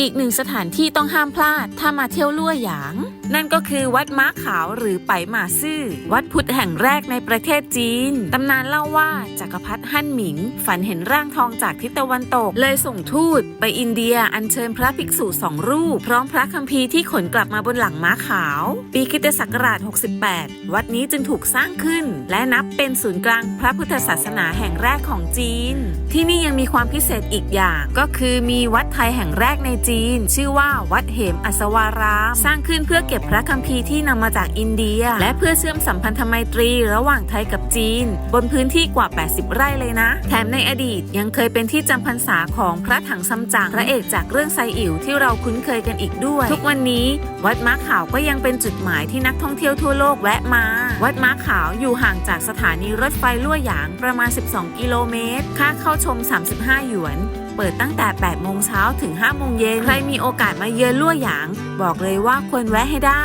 อีกหนึ่งสถานที่ต้องห้ามพลาดถ้ามาเที่ยวลั่วหยางนั่นก็คือวัดม้าขาวหรือไปหมาซื่อ วัดพุทธแห่งแรกในประเทศจีน ตำนานเล่าว่าจักรพรรดิฮั่นหมิง ฝันเห็นร่างทองจากทิศตะวันตก เลยส่งทูตไปอินเดียอัญเชิญพระภิกษุสองรูป พร้อมพระคัมภีร์ที่ขนกลับมาบนหลังม้าขาว ปีคิตศักราช 68 วัดนี้จึงถูกสร้างขึ้น และนับเป็นศูนย์กลางพระพุทธศาสนาแห่งแรกของจีน ที่นี่ยังมีความพิเศษอีกอย่าง ก็คือมีวัดไทยแห่งแรกในจีน ชื่อว่าวัดเหมอัสวาราม สร้างขึ้นเพื่อเก็บพระคัมภีร์ที่นำมาจากอินเดีย และเพื่อเชื่อมสัมพันธไมตรีระหว่างไทยกับจีน บนพื้นที่กว่า 80 ไร่เลยนะ แถมในอดีตยังเคยเป็นที่จำพรรษาของพระถังซัมจั๋งพระเอกจากเรื่องไซอิ๋วที่เราคุ้นเคยกันอีกด้วย ทุกวันนี้วัดม้าขาวก็ยังเป็นจุดหมายที่นักท่องเที่ยวทั่วโลกแวะมา วัดม้าขาวอยู่ห่างจากสถานีรถไฟลั่วหยางประมาณ 12 กิโลเมตร ค่าเข้าชม 35 หยวน เปิดตั้งแต่ 8 โมงเช้าถึง 5 โมงเย็น ใครมีโอกาสมาเยือนลั่วหยาง บอกเลยว่าควรแวะให้ได้